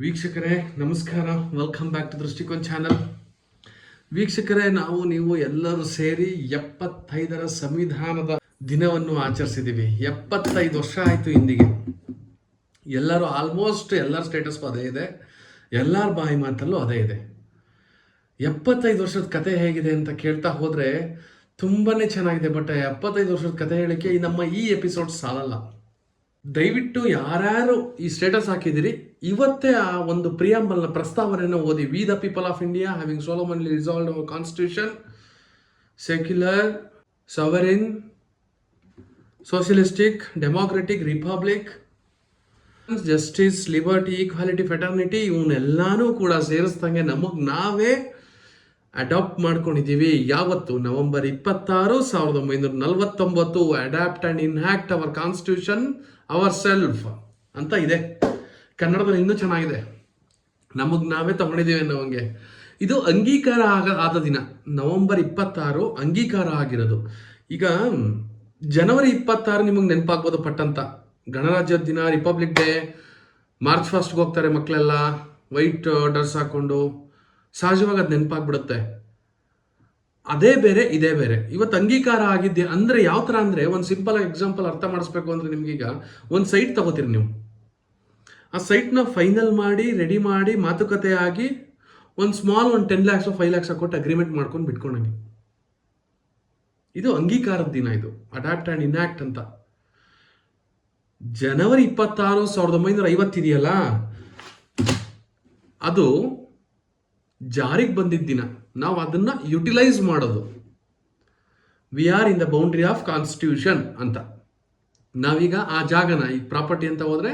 ವೀಕ್ಷಕರೇ, ನಮಸ್ಕಾರ. Welcome back to Drishtikon channel ವೀಕ್ಷಕರೇ, ನಾವು, ನೀವು ಎಲ್ಲರೂ ಸೇರಿ ಎಪ್ಪತ್ತೈದರ ಸಂವಿಧಾನದ ದಿನವನ್ನು ಆಚರಿಸಿದ್ದೀವಿ. ಎಪ್ಪತ್ತೈದು ವರ್ಷ ಆಯಿತು ಇಂದಿಗೆ. ಎಲ್ಲರೂ ಆಲ್ಮೋಸ್ಟ್ ಎಲ್ಲರ ಸ್ಟೇಟಸ್ ಅದೇ ಇದೆ. ಎಲ್ಲರ ಬಾಯಿ ಮಾತಲ್ಲೂ ಅದೇ ಇದೆ. ಎಪ್ಪತ್ತೈದು ವರ್ಷದ ಕತೆ ಹೇಗಿದೆ ಅಂತ ಕೇಳ್ತಾ ಹೋದರೆ ತುಂಬಾನೇ ಚೆನ್ನಾಗಿದೆ ಬಟ್ ಎಪ್ಪತ್ತೈದು ವರ್ಷದ ಕತೆ ಹೇಳಿಕೆ ಈ ನಮ್ಮ ಈ ಎಪಿಸೋಡ್ ಸಾಲಲ್ಲ. ದಯವಿಟ್ಟು ಯಾರ್ಯಾರು ಈ ಸ್ಟೇಟಸ್ ಹಾಕಿದಿರಿ ಇವತ್ತೇ ಆ ಒಂದು ಪ್ರಿಯಾಂಬಲ್ನ ಪ್ರಸ್ತಾವನೆಯನ್ನು ಓದಿ we the people of India having solemnly resolve our constitution secular sovereign socialistic democratic republic justice liberty equality fraternity ಇವನ್ನೆಲ್ಲಾನು ಕೂಡ ಸೇರಿಸ್ದಂಗೆ ನಮಗೆ ನಾವೇ ಅಡಾಪ್ಟ್ ಮಾಡ್ಕೊಂಡಿದ್ದೀವಿ. ಯಾವತ್ತು? ನವೆಂಬರ್ ಇಪ್ಪತ್ತಾರು, ಸಾವಿರದ ಒಂಬೈನೂರ ನಲವತ್ತೊಂಬತ್ತು adopt and enact our constitution our self ಅಂತ ಇದೆ. ಕನ್ನಡದಲ್ಲಿ ಇನ್ನೂ ಚೆನ್ನಾಗಿದೆ. ನಮಗೆ ನಾವೇ ತಗೊಂಡಿದ್ದೀವಿ ಅನ್ನೋವಂಗೆ. ಇದು ಅಂಗೀಕಾರ ಆಗ ಆದ ದಿನ. ನವೆಂಬರ್ ಇಪ್ಪತ್ತಾರು ಅಂಗೀಕಾರ ಆಗಿರೋದು. ಈಗ ಜನವರಿ ಇಪ್ಪತ್ತಾರು ನಿಮಗೆ ನೆನಪಾಗ್ಬೋದು ಪಟ್ಟಂತ. ಗಣರಾಜ್ಯದ ದಿನ ರಿಪಬ್ಲಿಕ್ ಡೇ ಮಾರ್ಚ್ ಫಸ್ಟ್ಗೆ ಹೋಗ್ತಾರೆ ಮಕ್ಕಳೆಲ್ಲ ವೈಟ್ ಡ್ರೆಸ್ ಹಾಕೊಂಡು. ಸಹಜವಾಗಿ ಅದು ನೆನಪಾಗ್ಬಿಡುತ್ತೆ. ಅದೇ ಬೇರೆ, ಇದೇ ಬೇರೆ. ಇವತ್ತು ಅಂಗೀಕಾರ ಆಗಿದ್ದೆ ಅಂದ್ರೆ ಯಾವ ಥರ ಅಂದ್ರೆ ಒಂದು ಸಿಂಪಲ್ ಎಕ್ಸಾಂಪಲ್ ಅರ್ಥ ಮಾಡಿಸ್ಬೇಕು ಅಂದ್ರೆ ನಿಮಗೀಗ ಒಂದು ಸೈಟ್ ತಗೋತೀರಿ ನೀವು. ಆ ಸೈಟ್ನ ಫೈನಲ್ ಮಾಡಿ ರೆಡಿ ಮಾಡಿ, ಮಾತುಕತೆ ಆಗಿ ಒಂದು ಸ್ಮಾಲ್ ಒಂದು ಟೆನ್ ಲ್ಯಾಕ್ಸ್ ಫೈವ್ ಲ್ಯಾಕ್ಸ್ ಕೊಟ್ಟು ಅಗ್ರಿಮೆಂಟ್ ಮಾಡ್ಕೊಂಡು ಬಿಟ್ಕೊಂಡಂಗೆ. ಇದು ಅಂಗೀಕಾರದ ದಿನ ಇದು. ಅಡಾಪ್ಟ್ ಆ್ಯಂಡ್ ಇನ್ಯಾಕ್ಟ್ ಅಂತ. ಜನವರಿ ಇಪ್ಪತ್ತಾರು ಸಾವಿರದ ಒಂಬೈನೂರ ಐವತ್ತಿದೆಯಲ್ಲ ಅದು ಜಾರಿಗೆ ಬಂದಿದ್ದ ದಿನ ನಾವು ಅದನ್ನ ಯುಟಿಲೈಸ್ ಮಾಡೋದು. We are in the boundary of constitution ಅಂತ. ನಾವೀಗ ಆ ಜಾಗನ, ಈ ಪ್ರಾಪರ್ಟಿ ಅಂತ ಹೋದ್ರೆ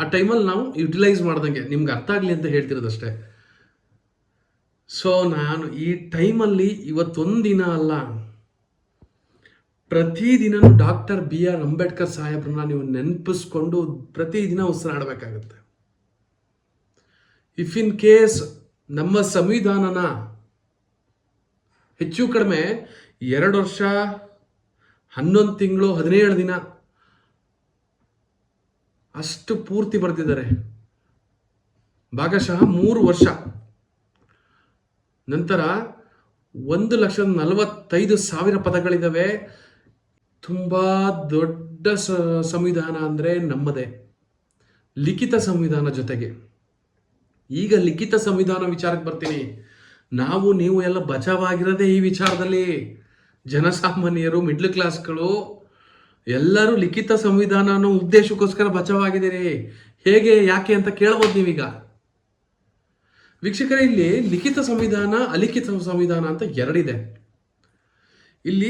ಆ ಟೈಮಲ್ಲಿ ನಾವು ಯುಟಿಲೈಸ್ ಮಾಡ್ದಂಗೆ. ನಿಮ್ಗೆ ಅರ್ಥ ಆಗಲಿ ಅಂತ ಹೇಳ್ತಿರೋದಷ್ಟೇ. ಸೊ ನಾನು ಈ ಟೈಮಲ್ಲಿ ಇವತ್ತೊಂದು ದಿನ ಅಲ್ಲ, ಪ್ರತಿದಿನನೂ ಡಾಕ್ಟರ್ ಬಿ ಆರ್ ಅಂಬೇಡ್ಕರ್ ಸಾಹೇಬ್ರನ್ನ ನೀವು ನೆನಪಿಸ್ಕೊಂಡು ಪ್ರತಿದಿನ ಉಸಿರಾಡಬೇಕಾಗುತ್ತೆ. ಇಫ್ ಇನ್ ಕೇಸ್ ನಮ್ಮ ಸಂವಿಧಾನನ ಹೆಚ್ಚು ಕಡಿಮೆ ಎರಡು ವರ್ಷ, ಹನ್ನೊಂದು ತಿಂಗಳು, ಹದಿನೇಳು ದಿನ ಅಷ್ಟು ಪೂರ್ತಿ ಬರೆದಿದ್ದಾರೆ ಭಾಗಶಃ ಮೂರು ವರ್ಷ. ನಂತರ ಒಂದು ಲಕ್ಷದ ನಲವತ್ತೈದು ಸಾವಿರ ಪದಗಳಿದ್ದಾವೆ ತುಂಬ ದೊಡ್ಡ ಸಂವಿಧಾನ ಅಂದರೆ ನಮ್ಮದೇ. ಲಿಖಿತ ಸಂವಿಧಾನ ಜೊತೆಗೆ. ಈಗ ಲಿಖಿತ ಸಂವಿಧಾನ ವಿಚಾರಕ್ಕೆ ಬರ್ತೀನಿ. ನಾವು, ನೀವು ಎಲ್ಲ ಬಚಾವಾಗಿರೋದೇ ಈ ವಿಚಾರದಲ್ಲಿ ಜನಸಾಮಾನ್ಯರು ಮಿಡ್ಲ್ ಕ್ಲಾಸ್ಗಳು ಎಲ್ಲರೂ ಲಿಖಿತ ಸಂವಿಧಾನ ಅನ್ನೋ ಉದ್ದೇಶಕ್ಕೋಸ್ಕರ ಬಚಾವಾಗಿದ್ದೀರಿ. ಹೇಗೆ, ಯಾಕೆ ಅಂತ ಕೇಳ್ಬೋದು ನೀವೀಗ. ವೀಕ್ಷಕರೇ, ಇಲ್ಲಿ ಲಿಖಿತ ಸಂವಿಧಾನ, ಅಲಿಖಿತ ಸಂವಿಧಾನ ಅಂತ ಎರಡಿದೆ. ಇಲ್ಲಿ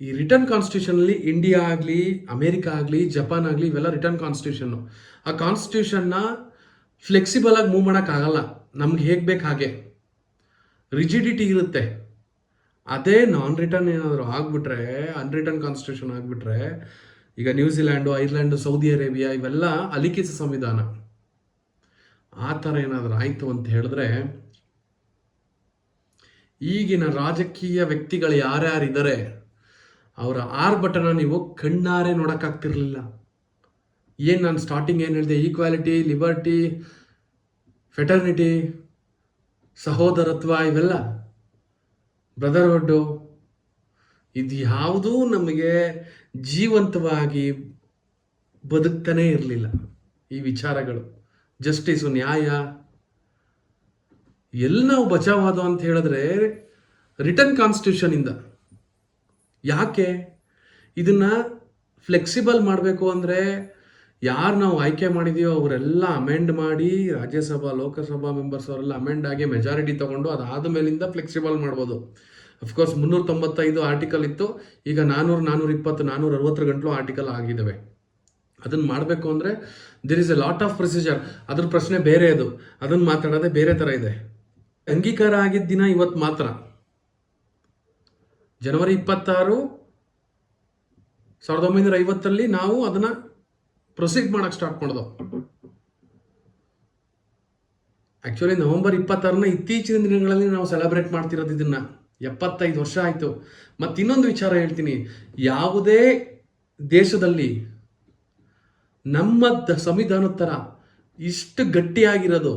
ಈ ರಿಟರ್ನ್ ಕಾನ್ಸ್ಟಿಟ್ಯೂಷನ್ ಅಲ್ಲಿ ಇಂಡಿಯಾ ಆಗಲಿ ಅಮೇರಿಕಾ ಆಗಲಿ ಜಪಾನ್ ಆಗಲಿ ಇವೆಲ್ಲ ರಿಟರ್ನ್ ಕಾನ್ಸ್ಟಿಟ್ಯೂಷನ್ ಆ ಕಾನ್ಸ್ಟಿಟ್ಯೂಷನ್ನ ಫ್ಲೆಕ್ಸಿಬಲ್ ಆಗಿ ಮೂವ್ ಮಾಡೋಕ್ಕಾಗಲ್ಲ ನಮ್ಗೆ ಹೇಗೆ ಬೇಕು ಹಾಗೆ. ರಿಜಿಡಿಟಿ ಇರುತ್ತೆ. ಅದೇ ನಾನ್ ರಿಟರ್ನ್ ಏನಾದರೂ ಆಗ್ಬಿಟ್ರೆ ಅನ್ರಿಟರ್ನ್ ಕಾನ್ಸ್ಟಿಟ್ಯೂಷನ್ ಆಗಿಬಿಟ್ರೆ, ಈಗ ನ್ಯೂಜಿಲ್ಯಾಂಡು ಐರ್ಲ್ಯಾಂಡು ಸೌದಿ ಅರೇಬಿಯಾ ಇವೆಲ್ಲ ಅಲಿಖಿತ ಸಂವಿಧಾನ. ಆ ಥರ ಏನಾದರೂ ಆಯಿತು ಅಂತ ಹೇಳಿದ್ರೆ, ಈಗಿನ ರಾಜಕೀಯ ವ್ಯಕ್ತಿಗಳು ಯಾರ್ಯಾರಿದ್ದಾರೆ, ಅವರ ಆರ್ಭಟನ ನೀವು ಕಣ್ಣಾರೆ ನೋಡೋಕ್ಕಾಗ್ತಿರ್ಲಿಲ್ಲ ಏನು ನಾನು ಸ್ಟಾರ್ಟಿಂಗ್ ಏನು ಹೇಳಿದೆ? ಈಕ್ವಾಲಿಟಿ ಲಿಬರ್ಟಿ ಫೆಟರ್ನಿಟಿ ಸಹೋದರತ್ವ ಇವೆಲ್ಲ ಬ್ರದರ್ಹುಡ್ಡು ಇದು ಯಾವುದೂ ನಮಗೆ ಜೀವಂತವಾಗಿ ಬದುಕ್ತಾನೇ ಇರಲಿಲ್ಲ ಈ ವಿಚಾರಗಳು. ಜಸ್ಟಿಸು ನ್ಯಾಯ, ಎಲ್ಲಿ ನಾವು ಬಚಾವಾದ ಅಂತ ಹೇಳಿದ್ರೆ ರಿಟರ್ನ್ ಕಾನ್ಸ್ಟಿಟ್ಯೂಷನಿಂದ ಯಾಕೆ? ಇದನ್ನ ಫ್ಲೆಕ್ಸಿಬಲ್ ಮಾಡಬೇಕು ಅಂದರೆ ಯಾರು ನಾವು ಆಯ್ಕೆ ಮಾಡಿದೀವೋ ಅವರೆಲ್ಲ ಅಮೆಂಡ್ ಮಾಡಿ ರಾಜ್ಯಸಭಾ, ಲೋಕಸಭಾ ಮೆಂಬರ್ಸ್ ಅವರೆಲ್ಲ ಅಮೆಂಡ್ ಆಗಿ ಮೆಜಾರಿಟಿ ತಗೊಂಡು ಅದಾದ ಮೇಲಿಂದ ಫ್ಲೆಕ್ಸಿಬಲ್ ಮಾಡ್ಬೋದು. ಅಫ್ಕೋರ್ಸ್ ಮುನ್ನೂರ ತೊಂಬತ್ತೈದು ಆರ್ಟಿಕಲ್ ಇತ್ತು. ಈಗ ನಾನ್ನೂರು ನಾನ್ನೂರ ಇಪ್ಪತ್ತು ನಾನ್ನೂರ ಅರವತ್ತರ ಗಂಟಲು ಆರ್ಟಿಕಲ್ ಆಗಿದ್ದಾವೆ ಅದನ್ನು ಮಾಡಬೇಕು ಅಂದರೆ there is a lot of procedure ಅದ್ರ ಪ್ರಶ್ನೆ ಬೇರೆ ಅದು. ಅದನ್ನು ಮಾತಾಡೋದೇ ಬೇರೆ ಥರ ಇದೆ. ಅಂಗೀಕಾರ ಆಗಿದ್ದ ದಿನ ಇವತ್ತು ಮಾತ್ರ. ಜನವರಿ ಇಪ್ಪತ್ತಾರು, ಸಾವಿರದ ಒಂಬೈನೂರ ಐವತ್ತರಲ್ಲಿ ನಾವು ಅದನ್ನ ಪ್ರೊಸೀಡ್ ಮಾಡೋಕೆ ಸ್ಟಾರ್ಟ್ ಮಾಡೋದು. ಆ್ಯಕ್ಚುಲಿ ನವೆಂಬರ್ ಇಪ್ಪತ್ತಾರನ ಇತ್ತೀಚಿನ ದಿನಗಳಲ್ಲಿ ನಾವು ಸೆಲೆಬ್ರೇಟ್ ಮಾಡ್ತಿರೋದು ಇದನ್ನ. ಎಪ್ಪತ್ತೈದು ವರ್ಷ ಆಯಿತು. ಮತ್ತು ಇನ್ನೊಂದು ವಿಚಾರ ಹೇಳ್ತೀನಿ. ಯಾವುದೇ ದೇಶದಲ್ಲಿ ನಮ್ಮ ಸಂವಿಧಾನದ ಥರ ಇಷ್ಟು ಗಟ್ಟಿಯಾಗಿರೋದು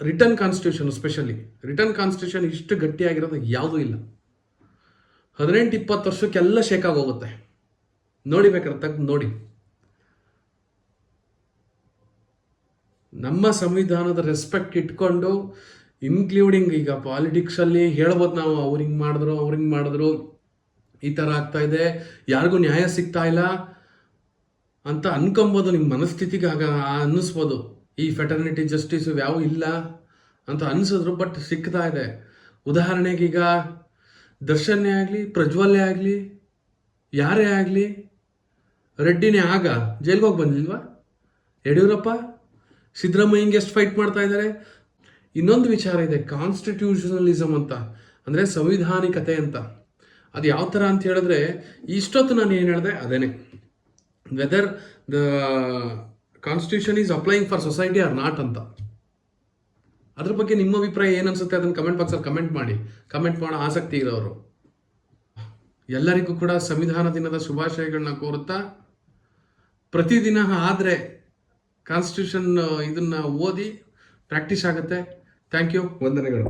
written constitution specially written constitution ಇಷ್ಟು ಗಟ್ಟಿಯಾಗಿರೋದು ಯಾವುದೂ ಇಲ್ಲ. ಹದಿನೆಂಟು ಇಪ್ಪತ್ತು ವರ್ಷಕ್ಕೆಲ್ಲ ಶೇಕ್ ಆಗೋಗುತ್ತೆ. ನೋಡಿ ನೋಡಿ. ನಮ್ಮ ಸಂವಿಧಾನದ ರೆಸ್ಪೆಕ್ಟ್ ಇಟ್ಕೊಂಡು ಇನ್ಕ್ಲೂಡಿಂಗ್ ಈಗ ಪಾಲಿಟಿಕ್ಸಲ್ಲಿ ಹೇಳ್ಬೋದು ನಾವು, ಅವ್ರು ಮಾಡಿದ್ರು ಅವ್ರು ಮಾಡಿದ್ರು, ಈ ಥರ ಆಗ್ತಾ ಇದೆ, ಯಾರಿಗೂ ನ್ಯಾಯ ಸಿಗ್ತಾ ಇಲ್ಲ ಅಂತ ಅನ್ಕೊಬೋದು ನಿಮ್ಮ ಮನಸ್ಥಿತಿಗೆ ಆಗ ಅನ್ನಿಸ್ಬೋದು. ಈ ಫೆಟರ್ನಿಟಿ ಜಸ್ಟಿಸ್ ಯಾವ ಇಲ್ಲ ಅಂತ ಅನಿಸಿದ್ರು ಬಟ್ ಸಿಗ್ತಾ ಇದೆ. ಉದಾಹರಣೆಗೆ ಈಗ ದರ್ಶನ್ನೇ ಆಗಲಿ ಪ್ರಜ್ವಲ್ಲೇ ಆಗಲಿ, ಯಾರೇ ಆಗಲಿ, ರೆಡ್ಡಿನೇ ಆಗ ಜೈಲ್ಗೆ ಹೋಗಿ ಬಂದಿಲ್ವಾ? ಯಡಿಯೂರಪ್ಪ? ಸಿದ್ದರಾಮಯ್ಯಂಗೆ ಎಷ್ಟು ಫೈಟ್ ಮಾಡ್ತಾ ಇದ್ದಾರೆ? ಇನ್ನೊಂದು ವಿಚಾರ ಇದೆ ಕಾನ್ಸ್ಟಿಟ್ಯೂಷನಲಿಸಮ್ ಅಂತ, ಅಂದರೆ ಸಂವಿಧಾನಿಕತೆ ಅಂತ. ಅದು ಯಾವ ಥರ ಅಂತ ಹೇಳಿದ್ರೆ, ಇಷ್ಟೊತ್ತು ನಾನು ಏನು ಹೇಳಿದೆ, ಅದೇನೆ. Whether the constitution is applying for society or not ಅಂತ. ಅದ್ರ ಬಗ್ಗೆ ನಿಮ್ಮ ಅಭಿಪ್ರಾಯ ಏನು ಅನ್ಸುತ್ತೆ? ಅದನ್ನು ಕಮೆಂಟ್ ಬಾಕ್ಸಲ್ಲಿ ಕಮೆಂಟ್ ಮಾಡಿ. ಕಮೆಂಟ್ ಮಾಡೋ ಆಸಕ್ತಿ ಇರೋರು. ಎಲ್ಲರಿಗೂ ಕೂಡ ಸಂವಿಧಾನ ದಿನದ ಶುಭಾಶಯಗಳನ್ನ ಕೋರುತ್ತಾ, ಪ್ರತಿದಿನ ಆದರೆ ಕಾನ್ಸ್ಟಿಟ್ಯೂಷನ್ ಇದನ್ನ ಓದಿ ಪ್ರಾಕ್ಟೀಸ್ ಆಗುತ್ತೆ. ಥ್ಯಾಂಕ್ ಯು ವಂದನೆಗಳು.